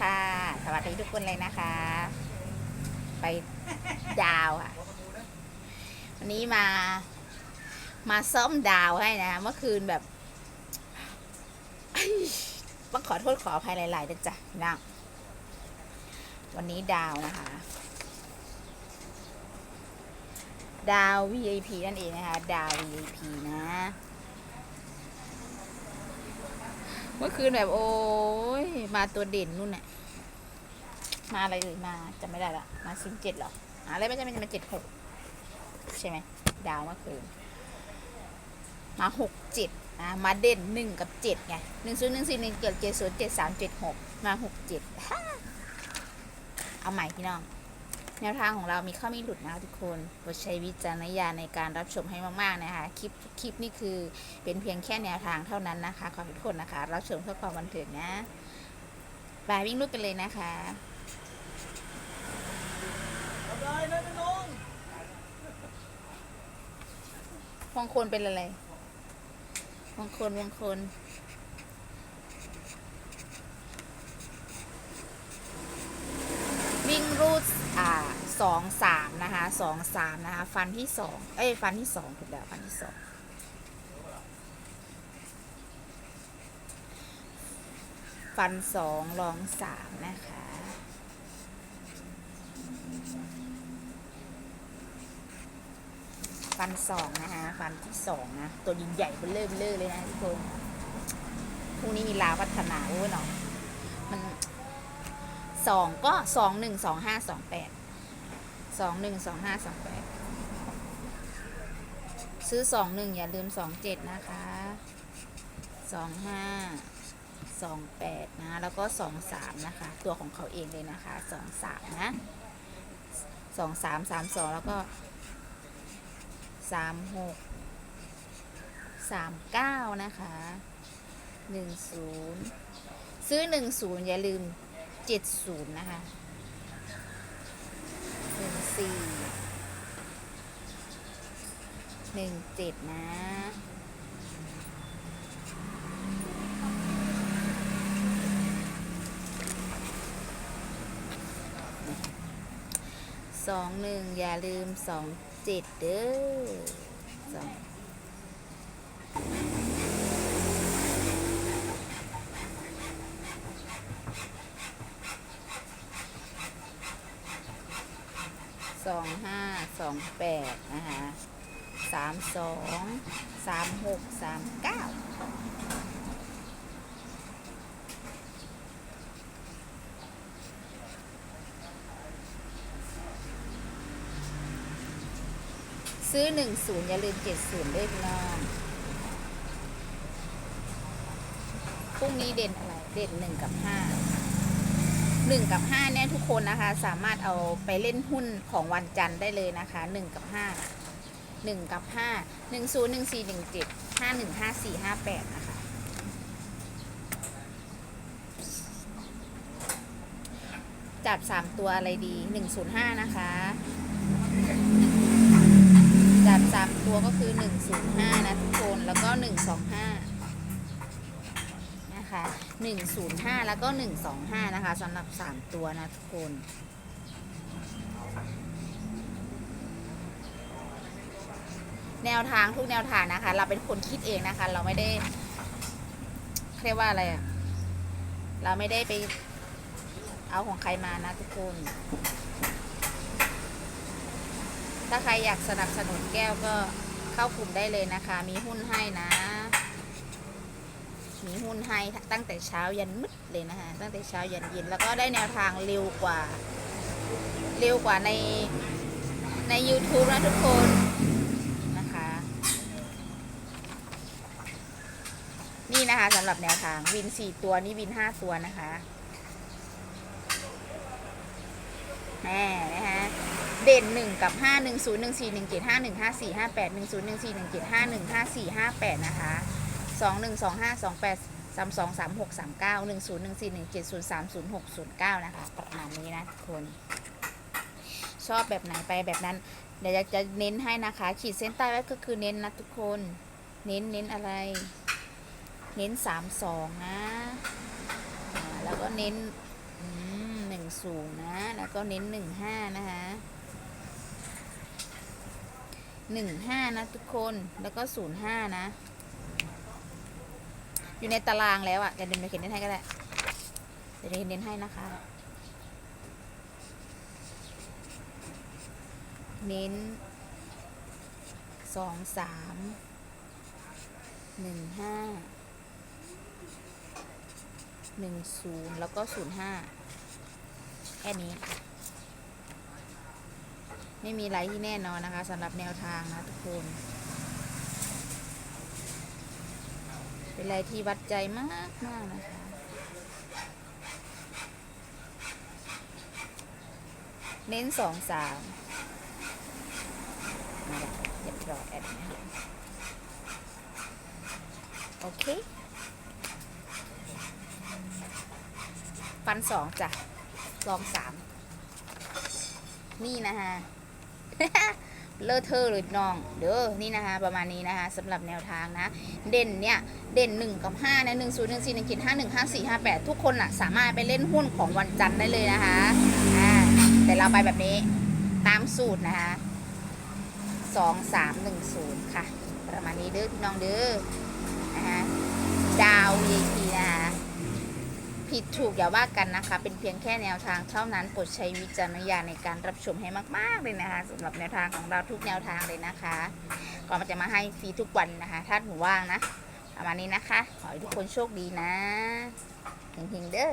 ค่ะ สวัสดีทุกคนเลยนะคะ ไปดาวค่ะ วันนี้มา มาซ่อมดาวให้นะ เมื่อคืนแบบต้องขอโทษขออภัยหลายๆนะจ๊ะนะวันนี้ดาวนะคะ ดาว VIP นั่นเองนะคะ ดาว VIP นะ เมื่อคืนแบบโอ้ยมาตัวเด่นนู่นน่ะมาอะไรเอ่ยมาจำไม่ได้ละมาซิงเจ็ดหรออะไรไม่ใช่ไม่ใช่มาเจ็ดหกใช่ไหมดาวเมื่อคืนมาหกเจ็ดนะมาเด่นหนึ่งกับเจ็ดไงหนึ่งศูนย์หนึ่งสี่หนึ่งเกิดเจ็ดศูนย์เจ็ดสามเจ็ดหกมาหกเจ็ดเอาใหม่พี่น้อง แนวทางของเรามีข้อมีหลุดนะทุกคนโปรดใช้วิจารณญาณในการรับชมให้มากๆนะคะ คลิป คลิปนี่คือเป็นเพียงแค่แนวทางเท่านั้นนะคะขอให้ทุกคนนะคะ รับชมเพื่อความบันเทิงนะไปวิ่งลุกกันเลยนะคะได้เลยนน้องวงคนเป็นอะไรวงคนวงคน วิ่งรูดอ่า สองสามนะคะสองสามนะคะ ฟันที่สองเอ้ยฟันที่สองถูกแล้วฟันที่สองฟันสองรองสามนะคะ ฟันสองนะคะฟันที่สองนะ ตัวใหญ่ๆเบลเลอร์เลเลอเลยนะทุกคนพรุ่งนี้มีลาวัฒนาโอ้ยเนาะมันสองก็สองหนึ่งสองห้าสองแปด สองหนึ่งสองห้าสองแปดซื้อสองหนึ่งอย่าลืมสองเจ็ดนะคะสองห้าสองแปดนะ แล้วก็สองสามนะคะ ตัวของเขาเองเลยนะคะสองสามนะสองสามสามสองแล้วก็สามหกสามเก้านะคะหนึ่งศูนย์ซื้อหนึ่งศูนย์อย่าลืมเจ็ดศูนย์นะคะ สี่หนึ่งเจ็ดนะสองหนึ่งอย่าลืมสองเจ็ดเด้อสอง สองห้าสองแปดนะคะสามสองสามหกสามเก้าซื้อหนึ่งศูนย์อย่าลืมเจ็ดศูนย์ด้วยพี่น้อง พรุ่งนี้เด่นอะไร เด่นหนึ่งกับห้าหนึ่งกับห้าเนี่ยทุกคนนะคะ สามารถเอาไปเล่นหุ้นของวันจันทร์ได้เลยนะคะหนึ่งกับห้าหนึ่งกับห้าหนึ่งศูนย์หนึ่งสี่หนึ่งเจ็ดห้าหนึ่งห้าสี่ห้าแปดนะคะ จับสามตัวอะไรดีหนึ่งศูนย์ห้านะคะ จับสามตัวก็คือหนึ่งศูนย์ห้านะทุกคน แล้วก็ห นึ่งสองห้านะคะหนึ่งศูนย์ห้าแล้วก็หนึ่งสองห้านะคะสำหรับสามตัวนะทุกคนแนวทางทุกแนวทางนะคะ เราเป็นคนคิดเองนะคะ เราไม่ได้เรียกว่าอะไรอะเราไม่ได้ไปเอาของใครมานะทุกคน ถ้าใครอยากสนับสนุนแก้วก็เข้ากลุ่มได้เลยนะคะ มีหุ้นให้นะ มีหุ้นให้ตั้งแต่เช้ายันมืดเลยนะคะตั้งแต่เช้ายันเย็นแล้วก็ได้แนวทางเร็วกว่า เร็วกว่าในใน YouTube นะทุกคนนะคะ นี่นะคะสำหรับแนวทางวิน 4 ตัวนี่วิน 5 ตัวนะคะแม่นะคะเด่น 1 กับ 5 1 0 1 4 1 7 5 1 5 4 5 8 1 0 1 4 1 7 5 1 5 4 5 8 นะคะ สองหนึ่งสองห้าสองแปดสามสองสามหกสามเก้าหนึ่งศูนย์หนึ่งสี่หนึ่งเจ็ดศูนย์สามศูนย์หกศูนย์เก้านะคะประมาณนี้นะทุกคน ชอบแบบไหนไปแบบนั้น เดี๋ยวจะเน้นให้นะคะ ขีดเส้นใต้ไว้ก็คือเน้นนะทุกคน เน้นเน้นอะไร เน้นสามสองนะแล้วก็เน้นหนึ่งศูนย์นะ แล้วก็เน้นหนึ่งห้านะคะหนึ่งห้านะทุกคน แล้วก็ศูนย์ห้านะ อยู่ในตารางแล้วอะ่ะเดี๋ยวเดนไปเขียนเน้นให้ก็ได้เดี๋ยวเดนเน้นให้นะคะ เน้นสองสามหนึ่งห้าหนึ่งศูนย์แล้วก็ศูนย์ห้าแค่นี้ ไม่มีอะไรที่แน่นอนนะคะสำหรับแนวทางนะทุกคน เป็นอะไรที่วัดใจมากมากนะคะเน้นสองสามมาละเรียบร้อแอดนะคะโอเค ฟันสองจ้ะลองสามนี่นะคะ เลอะเทอะเลยน้อง เด้อนี่นะคะ ประมาณนี้นะคะสำหรับแนวทางนะ เด่นเนี่ย เด่น 1 กับ 5 นะ1 0 1 4 1 7 5 1 5 4 5 8 ทุกคนอะสามารถไปเล่นหุ้นของวันจันทร์ได้เลยนะคะอ่าแต่เราไปแบบนี้ตามสูตรนะคะ2 3 1 0 ค่ะ ประมาณนี้เด้อพี่น้องเด้อนะคะดาว VIP นะคะ ผิดถูกอย่าว่ากันนะคะ เป็นเพียงแค่แนวทางเท่านั้นโปรดใช้วิจารณญาณในการรับชมให้มาก ๆ เลยนะคะสำหรับแนวทางของเราทุกแนวทางเลยนะคะก็มันจะมาให้ฟรีทุกวันนะคะ ถ้าหนูว่างนะประมาณนี้นะคะ ขอให้ทุกคนโชคดีนะเฮงๆเด้อ